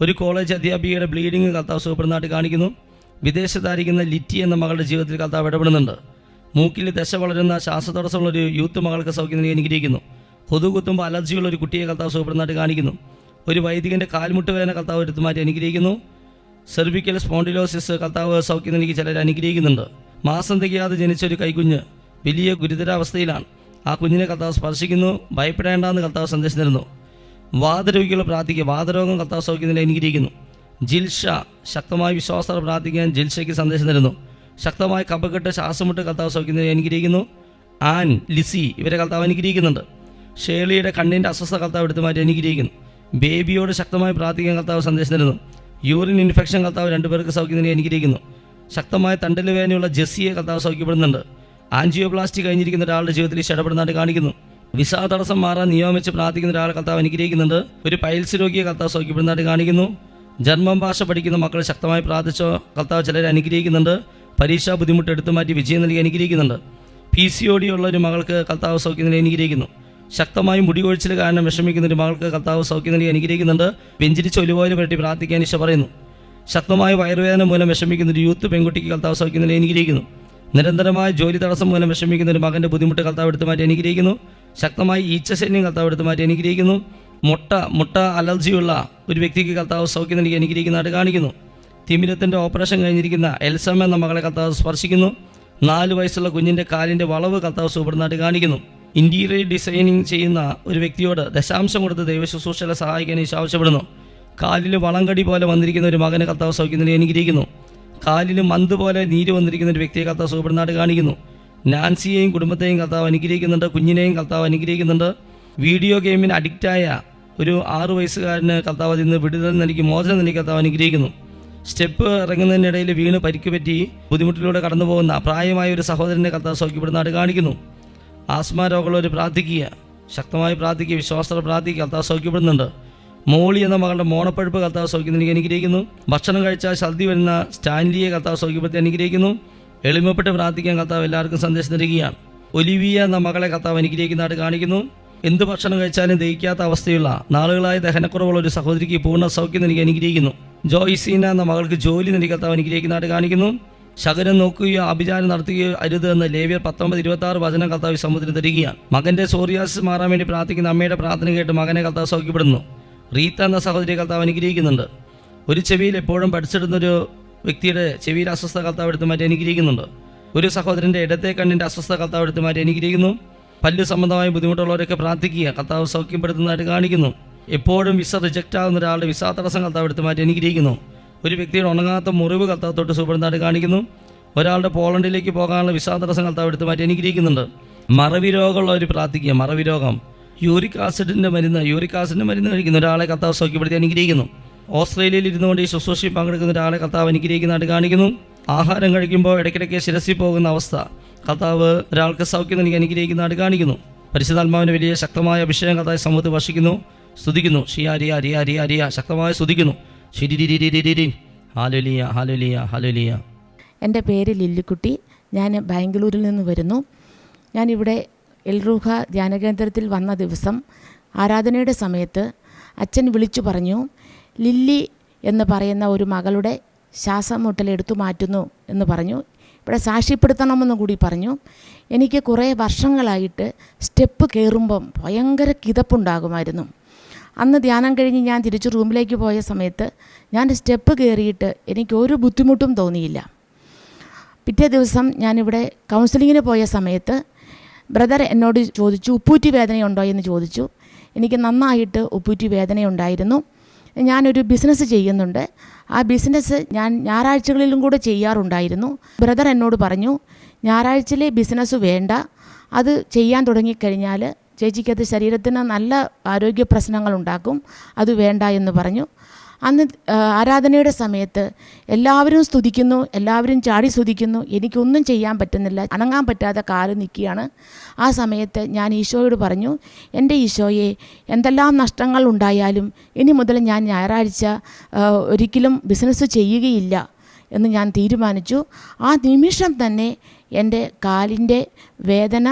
ഒരു കോളേജ് അധ്യാപികയുടെ ബ്ലീഡിങ് കർത്താവ് സുഖപ്പെടുന്നതായിട്ട് കാണിക്കുന്നു. വിദേശത്തായിരിക്കുന്ന ലിറ്റി എന്ന മകളുടെ ജീവിതത്തിൽ കർത്താവ് ഇടപെടുന്നുണ്ട്. മൂക്കിൽ ദശ വളരുന്ന ശ്വാസതടസ്സമുള്ള ഒരു യൂത്ത് മകൾക്ക് സൗഖ്യം അനുഗ്രഹിക്കുന്നു. കൊതുകുത്തുമ്പോൾ അലർജിയുള്ള ഒരു കുട്ടിയെ കർത്താവ് സുഖപ്പെടുന്നതായിട്ട് കാണിക്കുന്നു. ഒരു വൈദികന്റെ കാൽമുട്ട് വേദന കർത്താവ് എടുത്തു മാറ്റി അനുഗ്രഹിക്കുന്നു. സെർവിക്കൽ സ്പോണ്ടിലോസിസ് കർത്താവ് സൗഖ്യം എനിക്ക് ചിലർ അനുഗ്രഹിക്കുന്നുണ്ട്. മാസം തികയാതെ ജനിച്ച ഒരു കൈക്കുഞ്ഞ് വലിയ ഗുരുതരാവസ്ഥയിലാണ്. ആ കുഞ്ഞിനെ കർത്താവ് സ്പർശിക്കുന്നു ഭയപ്പെടേണ്ടെന്ന് കർത്താവ് സന്ദേശം തരുന്നു. വാതരോഗികൾ പ്രാർത്ഥിക്കുക വാതരോഗം കർത്താവ് സൗഖ്യം നൽകി അനുഗ്രഹിക്കുന്നു. ജിൽഷ ശക്തമായ വിശ്വാസത്തോടെ പ്രാർത്ഥിക്കാൻ ജിൽഷയ്ക്ക് സന്ദേശം തരുന്നു. ശക്തമായ കപക്കെട്ട് ശ്വാസമുട്ട് കർത്താവ് സൗഖ്യം നൽകി അനുഗ്രഹിക്കുന്നു. ആൻ ലിസി ഇവരെ കർത്താവ് അനുഗ്രഹിക്കുന്നുണ്ട്. ഷേളിയുടെ കണ്ണിന്റെ അസ്വസ്ഥ കർത്താവ് എടുത്തു മാറ്റി അനുഗ്രഹിക്കുന്നു. ബേബിയോട് ശക്തമായി പ്രാർത്ഥിക്കാൻ കർത്താവ് സന്ദേശം തരുന്നു. യൂറിൻ ഇൻഫെക്ഷൻ കർത്താവ് രണ്ടുപേർക്ക് സൗഖ്യം നൽകി അനുഗ്രഹിക്കുന്നു ശക്തമായ തണ്ടൽ വേദനയുള്ള ജെസ്സിയെ കർത്താവ് സൗഖ്യപ്പെടുന്നുണ്ട്. ആൻജിയോപ്ലാസ്റ്റി കഴിഞ്ഞിരിക്കുന്ന ഒരാളുടെ ജീവിതത്തിൽ ഇഷ്ടപ്പെടുന്നതായിട്ട് കാണിക്കുന്നു. വിസാ തടസ്സം മാറാൻ നിയമിച്ച് പ്രാർത്ഥിക്കുന്ന ഒരാളെ കർത്താവ് അനുഗ്രഹിക്കുന്നുണ്ട് ഒരു പൈൽസ് രോഗിയെ കർത്താവ് സൗഖ്യപ്പെടുന്നതായിട്ട് കാണിക്കുന്നു. ജർമ്മൻ ഭാഷ പഠിക്കുന്ന മക്കൾ ശക്തമായി പ്രാർത്ഥിച്ചോ കർത്താവ് ചിലരെ അനുഗ്രഹിക്കുന്നുണ്ട്. പരീക്ഷാ ബുദ്ധിമുട്ട് എടുത്തു മാറ്റി വിജയം നൽകി അനുഗ്രഹിക്കുന്നുണ്ട് പി സി ഒ ഡി ഉള്ള ഒരു മകൾക്ക് കർത്താവ് സൗഖ്യം അനുഗ്രഹിക്കുന്നു ശക്തമായി മുടികൊഴിച്ചിൽ കാരണം വിഷമിക്കുന്ന ഒരു മകൾക്ക് കർത്താവ് സൗഖ്യം നൽകി അനുഗ്രഹിക്കുന്നുണ്ട്. പെഞ്ചിരിച്ച് ഒലിവോയിൽ പറ്റി പ്രാർത്ഥിക്കാൻ ഇഷ പറയുന്നു. ശക്തമായ വയറുവേദന മൂലം വിഷമിക്കുന്ന ഒരു യൂത്ത് പെൺകുട്ടിക്ക് കർത്താവ് സൗഖ്യം നൽകി അനുഗ്രഹിക്കുന്നു. നിരന്തരമായ ജോലി തടസ്സം മൂലം വിഷമിക്കുന്ന ഒരു മകന്റെ ബുദ്ധിമുട്ട് കർത്താവ് എടുത്തു മാറ്റി അനുഗ്രഹിക്കുന്നു. ശക്തമായി ഈച്ചശല്യം കർത്താവ് എടുത്തു മാറ്റി അനുഗ്രഹിക്കുന്നു. മുട്ട മുട്ട അലർജിയുള്ള ഒരു വ്യക്തിക്ക് കർത്താവ് സൗഖ്യം നൽകി അനുഗ്രഹിക്കുന്നതായിട്ട് കാണിക്കുന്നു. തിമിരത്തിന്റെ ഓപ്പറേഷൻ കഴിഞ്ഞിരിക്കുന്ന എൽസം എന്ന മകളെ കർത്താവ് സ്പർശിക്കുന്നു. നാല് വയസ്സുള്ള കുഞ്ഞിന്റെ കാലിന്റെ വളവ് കർത്താവ് സുഖപ്പെടുന്നതായിട്ട് കാണിക്കുന്നു. ഇന്റീരിയർ ഡിസൈനിങ് ചെയ്യുന്ന ഒരു വ്യക്തിയോട് ദശാംശം കൊടുത്ത് ദൈവശുശ്രൂഷകളെ സഹായിക്കാൻ ഈശോ ആവശ്യപ്പെടുന്നു. കാലിൽ വളംകടി പോലെ വന്നിരിക്കുന്ന ഒരു മകനെ കർത്താവ് സൗഖ്യത്തിന് എനിക്കിരിക്കുന്നു കാലിൽ മന്ത് പോലെ നീര് വന്നിരിക്കുന്ന ഒരു വ്യക്തിയെ കർത്താവ് സുഖപ്പെടുന്നതായിട്ട് കാണിക്കുന്നു. നാൻസിയെയും കുടുംബത്തെയും കർത്താവ് അനുഗ്രഹിക്കുന്നുണ്ട് കുഞ്ഞിനെയും കർത്താവ് അനുഗ്രഹിക്കുന്നുണ്ട്. വീഡിയോ ഗെയിമിന് അഡിക്റ്റായ ഒരു ആറു വയസ്സുകാരന് കർത്താവ് നിന്ന് വിടുതൽ നൽകി മോചനം നൽകി കർത്താവ് അനുഗ്രഹിക്കുന്നു. സ്റ്റെപ്പ് ഇറങ്ങുന്നതിനിടയിൽ വീണ് പരിക്ക് പറ്റി ബുദ്ധിമുട്ടിലൂടെ കടന്നു പോകുന്ന പ്രായമായ ഒരു സഹോദരനെ കർത്താവ് സൗഖ്യപ്പെടുന്നതായിട്ട് കാണിക്കുന്നു. ആസ്മ രോഗമുള്ളവർ പ്രാർത്ഥിക്കുക. ശക്തമായി പ്രാർത്ഥിക്കുക വിശ്വാസത്തോടെ പ്രാർത്ഥിക്കുക. കർത്താവ് സൗഖ്യപ്പെടുന്നുണ്ട്. മോളി എന്ന മകളുടെ മോണപ്പഴുപ്പ് കർത്താവ് സൗഖ്യത്തിന് എനിക്ക് അനുഗ്രഹിക്കുന്നു. ഭക്ഷണം കഴിച്ചാൽ ഛർദി വരുന്ന സ്റ്റാൻലിയെ കർത്താവ് സൗഖ്യപ്പെടുത്തി അനുഗ്രഹിക്കുന്നു. എളിമപ്പെട്ട് പ്രാർത്ഥിക്കാൻ കർത്താവ് എല്ലാവർക്കും സന്ദേശം നൽകുകയാണ്. ഒലിവിയ എന്ന മകളെ കർത്താവ് അനുഗ്രഹിക്കുന്നതായിട്ട് കാണിക്കുന്നു. എന്ത് ഭക്ഷണം കഴിച്ചാലും ദഹിക്കാത്ത അവസ്ഥയുള്ള നാളുകളായ ദഹനക്കുറവുള്ള ഒരു സഹോദരിക്ക് പൂർണ സൗഖ്യം നൽകി അനുഗ്രഹിക്കുന്നു. ജോയ്സീന എന്ന മകൾക്ക് ജോലി നൽകി കർത്താവ് അനുഗ്രഹിക്കുന്നതായിട്ട് കാണിക്കുന്നു. ശകരം നോക്കുകയോ അഭിചാരം നടത്തുകയോ അരുത് എന്ന് ലേവ്യർ പത്തൊമ്പത് ഇരുപത്തി ആറ് വചനം കർത്താവ് സമുദ്രം തരികയാണ്. മകന്റെ സോറിയാസ് മാറാൻ വേണ്ടി പ്രാർത്ഥിക്കുന്ന അമ്മയുടെ പ്രാർത്ഥന കേട്ട് മകനെ കർത്താവ് സൗഖ്യപ്പെടുന്നു. റീത്ത എന്ന സഹോദരി കർത്താവ് അനുഗ്രഹിക്കുന്നുണ്ട്. ഒരു ചെവിയിൽ എപ്പോഴും പഠിച്ചിടുന്നൊരു വ്യക്തിയുടെ ചെവിയിൽ അസ്വസ്ഥ കർത്താവ് എടുത്ത് മാറ്റി അനുഗ്രഹിക്കുന്നുണ്ട്. ഒരു സഹോദരന്റെ ഇടത്തെ കണ്ണിന്റെ അസ്വസ്ഥ കർത്താവ് എടുത്ത് മാറ്റി അനുഗ്രഹിക്കുന്നു. പല്ല് സംബന്ധമായ ബുദ്ധിമുട്ടുള്ളവരൊക്കെ പ്രാർത്ഥിക്കുക കർത്താവ് സൗഖ്യപ്പെടുത്തുന്നതായിട്ട് കാണിക്കുന്നു. എപ്പോഴും വിസ റിജക്റ്റ് ആകുന്ന ഒരാളുടെ വിസ തടസ്സം കർത്താവ് എടുത്ത് മാറ്റി അനുഗ്രഹിക്കുന്നു. ഒരു വ്യക്തിയുടെ ഉണങ്ങാത്ത മുറിവ് കർത്താവ് തൊട്ട് സുഖപ്പെടുന്നതായിട്ട് കാണിക്കുന്നു. ഒരാളുടെ പോളണ്ടിലേക്ക് പോകാനുള്ള വിസ തടസ്സം കർത്താവ് എടുത്ത് മാറ്റി എനിക്കിരിക്കുന്നുണ്ട്. മറവി രോഗമുള്ളവർ പ്രാർത്ഥിക്കുക മറവി രോഗം യൂറിക് ആസിഡിന്റെ മരുന്ന് യൂറിക് ആസിഡിന്റെ മരുന്ന് കഴിക്കുന്ന. ഒരാളെ കർത്താവ് സൗഖ്യപ്പെടുത്തി അനുഗ്രഹിക്കുന്നു ഓസ്ട്രേലിയയിൽ ഇരുന്നുകൊണ്ട് ഈ ശുശ്രൂഷയിൽ പങ്കെടുക്കുന്ന ഒരാളെ കർത്താവ് അനുഗ്രഹിക്കുന്നതായിട്ട് കാണിക്കുന്നു. ആഹാരം കഴിക്കുമ്പോൾ ഇടയ്ക്കിടയ്ക്ക് ശിരസിൽ പോകുന്ന അവസ്ഥ. കർത്താവ് ഒരാൾക്ക് സൗഖ്യം നൽകി അനുഗ്രഹിക്കുന്നതായിട്ട് കാണിക്കുന്നു. പരിശുദ്ധാത്മാവിന് വലിയ ശക്തമായ അഭിഷേകം കർത്താവ് സമൂഹത്തിൽ വർഷിക്കുന്നു. സ്തുതിക്കുന്നു. ഷിയ അരിയ അരിയ അരിയ അരിയ ശക്തമായി സ്തുതിക്കുന്നു. എന്റെ പേര് ലില്ലിക്കുട്ടി. ഞാൻ ബാംഗ്ലൂരിൽ നിന്ന് വരുന്നു. ഞാനിവിടെ എൽറൂഹ ധ്യാനകേന്ദ്രത്തിൽ വന്ന ദിവസം ആരാധനയുടെ സമയത്ത് അച്ഛൻ വിളിച്ചു പറഞ്ഞു ലില്ലി എന്ന് പറയുന്ന ഒരു മകളുടെ ശ്വാസം മുട്ടലെടുത്തു മാറ്റുന്നു എന്ന് പറഞ്ഞു. ഇവിടെ സാക്ഷ്യപ്പെടുത്തണമെന്ന് കൂടി പറഞ്ഞു. എനിക്ക് കുറേ വർഷങ്ങളായിട്ട് സ്റ്റെപ്പ് കയറുമ്പം ഭയങ്കര കിതപ്പുണ്ടാകുമായിരുന്നു. അന്ന് ധ്യാനം കഴിഞ്ഞ് ഞാൻ തിരിച്ച് റൂമിലേക്ക് പോയ സമയത്ത് ഞാൻ സ്റ്റെപ്പ് കയറിയിട്ട് എനിക്ക് ഒരു ബുദ്ധിമുട്ടും തോന്നിയില്ല. പിറ്റേ ദിവസം ഞാനിവിടെ കൗൺസിലിങ്ങിന് പോയ സമയത്ത് ബ്രദർ എന്നോട് ചോദിച്ചു ഉപ്പൂറ്റി വേദനയുണ്ടോ? എന്ന് ചോദിച്ചു. എനിക്ക് നന്നായിട്ട് ഉപ്പൂറ്റി വേദനയുണ്ടായിരുന്നു. ഞാനൊരു ബിസിനസ് ചെയ്യുന്നുണ്ട്. ആ ബിസിനസ് ഞാൻ ഞായറാഴ്ചകളിലും കൂടെ ചെയ്യാറുണ്ടായിരുന്നു. ബ്രദർ എന്നോട് പറഞ്ഞു ഞായറാഴ്ചയിലെ ബിസിനസ് വേണ്ട. അത് ചെയ്യാൻ തുടങ്ങിക്കഴിഞ്ഞാൽ ചേച്ചിക്കത് ശരീരത്തിന് നല്ല ആരോഗ്യ പ്രശ്നങ്ങൾ ഉണ്ടാക്കും. അത് വേണ്ട എന്ന് പറഞ്ഞു. അന്ന് ആരാധനയുടെ സമയത്ത് എല്ലാവരും സ്തുതിക്കുന്നു എല്ലാവരും ചാടി സ്തുതിക്കുന്നു. എനിക്കൊന്നും ചെയ്യാൻ പറ്റുന്നില്ല അണങ്ങാൻ പറ്റാതെ കാൽ നിൽക്കുകയാണ്. ആ സമയത്ത് ഞാൻ ഈശോയോട് പറഞ്ഞു എന്റെ ഈശോയെ എന്തെല്ലാം നഷ്ടങ്ങൾ ഉണ്ടായാലും ഇനി മുതൽ ഞാൻ ഞായറാഴ്ച ഒരിക്കലും ബിസിനസ് ചെയ്യുകയില്ല എന്ന് ഞാൻ തീരുമാനിച്ചു. ആ നിമിഷം തന്നെ എന്റെ കാലിന്റെ വേദന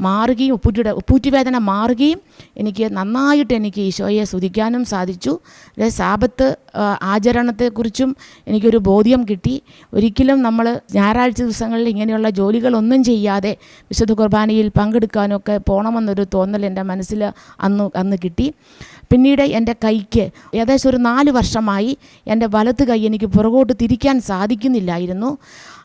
മാറുകയും ഉപ്പൂറ്റിയുടെ ഉപ്പൂറ്റി വേദന മാറുകയും എനിക്ക് നന്നായിട്ട് എനിക്ക് ഈശോയെ സ്തുതിക്കാനും സാധിച്ചു. സാപത്ത് ആചരണത്തെക്കുറിച്ചും എനിക്കൊരു ബോധ്യം കിട്ടി. ഒരിക്കലും നമ്മൾ ഞായറാഴ്ച ദിവസങ്ങളിൽ ഇങ്ങനെയുള്ള ജോലികളൊന്നും ചെയ്യാതെ വിശുദ്ധ കുർബാനയിൽ പങ്കെടുക്കാനൊക്കെ പോകണമെന്നൊരു തോന്നൽ എന്റെ മനസ്സിൽ അന്ന് അന്ന് കിട്ടി. പിന്നീട് എന്റെ കൈക്ക് ഏകദേശം ഒരു നാല് വർഷമായി എന്റെ വലത്ത് കൈ എനിക്ക് പുറകോട്ട് തിരിക്കാൻ സാധിക്കുന്നില്ലായിരുന്നു.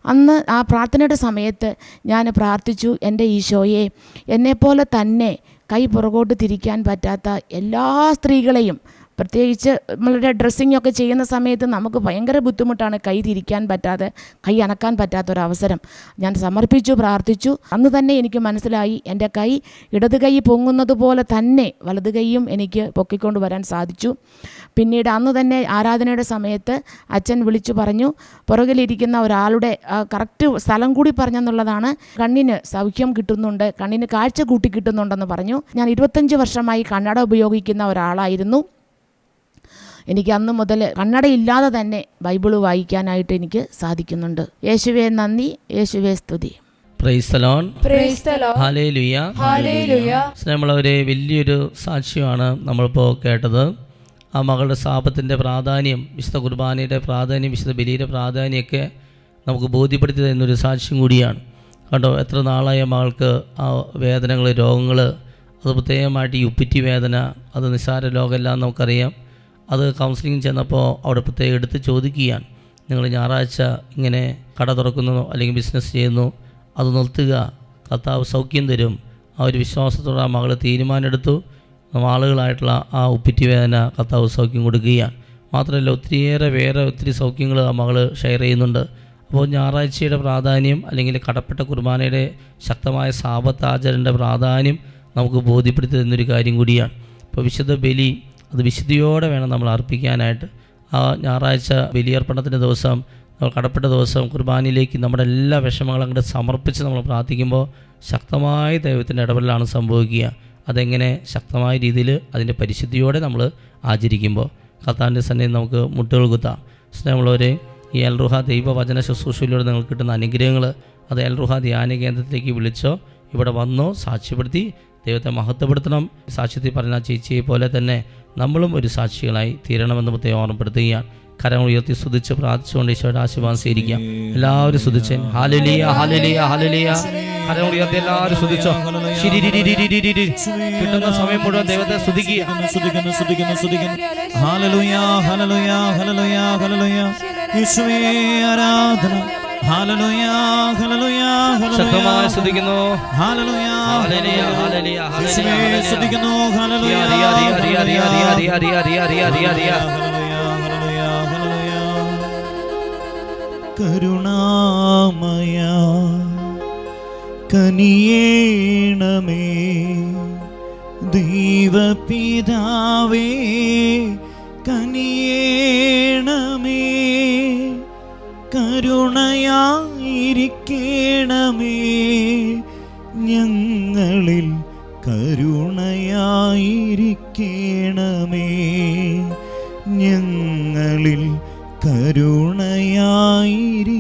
അന്ന് ആ പ്രാർത്ഥനയുടെ സമയത്ത് ഞാൻ പ്രാർത്ഥിച്ചു എന്റെ ഈശോയെ എന്നെപ്പോലെ തന്നെ കൈ പുറകോട്ട് തിരിക്കാൻ പറ്റാത്ത എല്ലാ സ്ത്രീകളെയും പ്രത്യേകിച്ച് നമ്മളുടെ ഡ്രസ്സിങ് ഒക്കെ ചെയ്യുന്ന സമയത്ത് നമുക്ക് ഭയങ്കര ബുദ്ധിമുട്ടാണ് കൈ തിരിക്കാൻ പറ്റാതെ കൈ അനക്കാൻ പറ്റാത്തൊരവസരം. ഞാൻ സമർപ്പിച്ചു പ്രാർത്ഥിച്ചു. അന്ന് തന്നെ എനിക്ക് മനസ്സിലായി എന്റെ കൈ ഇടത് കൈ പൊങ്ങുന്നത് പോലെ തന്നെ വലത് കൈയും എനിക്ക് പൊക്കിക്കൊണ്ട് വരാൻ സാധിച്ചു. പിന്നീട് അന്ന് തന്നെ ആരാധനയുടെ സമയത്ത് അച്ഛൻ വിളിച്ചു പറഞ്ഞു പുറകിലിരിക്കുന്ന ഒരാളുടെ കറക്റ്റ് സ്ഥലം കൂടി പറഞ്ഞെന്നുള്ളതാണ് കണ്ണിന് സൗഖ്യം കിട്ടുന്നുണ്ട് കണ്ണിന് കാഴ്ച കൂട്ടി കിട്ടുന്നുണ്ടെന്ന് പറഞ്ഞു. ഞാൻ ഇരുപത്തഞ്ച് വർഷമായി കണ്ണട ഉപയോഗിക്കുന്ന ഒരാളായിരുന്നു. എനിക്ക് അന്ന് മുതൽ കണ്ണടയില്ലാതെ തന്നെ ബൈബിൾ വായിക്കാനായിട്ട് എനിക്ക് സാധിക്കുന്നുണ്ട്. യേശുവെ നന്ദി. യേശുവെ സ്തുതി. നമ്മളൊരു വലിയൊരു സാക്ഷ്യമാണ് നമ്മളിപ്പോൾ കേട്ടത്. ആ മകളുടെ സാപത്തിന്റെ പ്രാധാന്യം വിശുദ്ധ കുർബാനയുടെ പ്രാധാന്യം വിശുദ്ധ ബലിയുടെ പ്രാധാന്യമൊക്കെ നമുക്ക് ബോധ്യപ്പെടുത്തി തരുന്നൊരു സാക്ഷ്യം കൂടിയാണ്. കണ്ടോ എത്ര നാളായ മകൾക്ക് ആ വേദനകൾ രോഗങ്ങൾ അത് പ്രത്യേകമായിട്ട് ഈ ഉപ്പിറ്റി വേദന അത് നിസ്സാര രോഗമല്ല നമുക്കറിയാം. അത് കൗൺസിലിംഗ് ചെന്നപ്പോൾ അവിടെ പ്രത്യേകം എടുത്ത് ചോദിക്കുകയാണ്. നിങ്ങൾ ഞായറാഴ്ച ഇങ്ങനെ കട തുറക്കുന്നു അല്ലെങ്കിൽ ബിസിനസ് ചെയ്യുന്നു അത് നിർത്തുക. കർത്താവ് സൗഖ്യം തരും. ആ ഒരു വിശ്വാസത്തോടെ ആ മകൾ തീരുമാനമെടുത്തു. ആളുകളായിട്ടുള്ള ആ ഉപ്പിറ്റി വേദന കർത്താവ് സൗഖ്യം കൊടുക്കുകയാണ്. മാത്രമല്ല ഒത്തിരിയേറെ വേറെ ഒത്തിരി സൗഖ്യങ്ങൾ ആ മകൾ ഷെയർ ചെയ്യുന്നുണ്ട്. അപ്പോൾ ഞായറാഴ്ചയുടെ പ്രാധാന്യം അല്ലെങ്കിൽ കടപ്പെട്ട കുർബാനയുടെ ശക്തമായ സാപത്താചരന്റെ പ്രാധാന്യം നമുക്ക് ബോധ്യപ്പെടുത്തി തരുന്നൊരു കാര്യം കൂടിയാണ്. ഇപ്പോൾ വിശുദ്ധ ബലി അത് വിശുദ്ധിയോടെ വേണം നമ്മൾ അർപ്പിക്കാനായിട്ട്. ആ ഞായറാഴ്ച ബലിയർപ്പണത്തിന്റെ ദിവസം നമ്മൾ കടപ്പെട്ട ദിവസം കുർബാനയിലേക്ക് നമ്മുടെ എല്ലാ വിഷമങ്ങളും അങ്ങോട്ട് സമർപ്പിച്ച് നമ്മൾ പ്രാർത്ഥിക്കുമ്പോൾ ശക്തമായ ദൈവത്തിന്റെ ഇടപെടലാണ് സംഭവിക്കുക. അതെങ്ങനെ? ശക്തമായ രീതിയിൽ അതിന്റെ പരിശുദ്ധിയോടെ നമ്മൾ ആചരിക്കുമ്പോൾ. കർത്താവിന്റെ സന്നിധി നമുക്ക് മുട്ടുകൾ കുത്താം. സ്നേഹമുള്ളവരെ ഈ അൽറുഹ ദൈവവചന ശുശ്രൂഷയിലൂടെ നിങ്ങൾക്ക് കിട്ടുന്ന അനുഗ്രഹങ്ങൾ അത് അൽറുഹ ധ്യാന കേന്ദ്രത്തിലേക്ക് വിളിച്ചോ ഇവിടെ വന്നോ സാക്ഷ്യപ്പെടുത്തി ദൈവത്തെ മഹത്വപ്പെടുത്തണം. സാക്ഷ്യത്തിൽ പറഞ്ഞ ചേച്ചിയെ പോലെ തന്നെ നമ്മളും ഒരു സാക്ഷികളായി തീരണമെന്ന് പ്രത്യേകം ഓർമ്മപ്പെടുത്തുകയാണ്. കരങ്ങൾ ഉയർത്തി സ്തുതിച്ച് പ്രാർത്ഥിച്ചുകൊണ്ട് ഈശോയുടെ ആശീർവാദം സ്വീകരിക്കാം എല്ലാവരും സ്തുതിച്ച്. ഹാലലിയ ഹാലലിയ ഹാലലിയ കരങ്ങൾ ഉയർത്തി എല്ലാവരും സ്തുതിച്ചോ. കിട്ടുന്ന സമയം മുഴുവൻ ദൈവത്തെ സ്തുതിക്കുക. ആരാധന. കരുണാമയ കനിയേണമേ ദൈവപിതാവേ കനിയേണമേ കരുണയായിരിക്കണമേ. ഞങ്ങളിൽ കരുണയായിരിക്കണമേ. ഞങ്ങളിൽ കരുണയായിരിക്കണമേ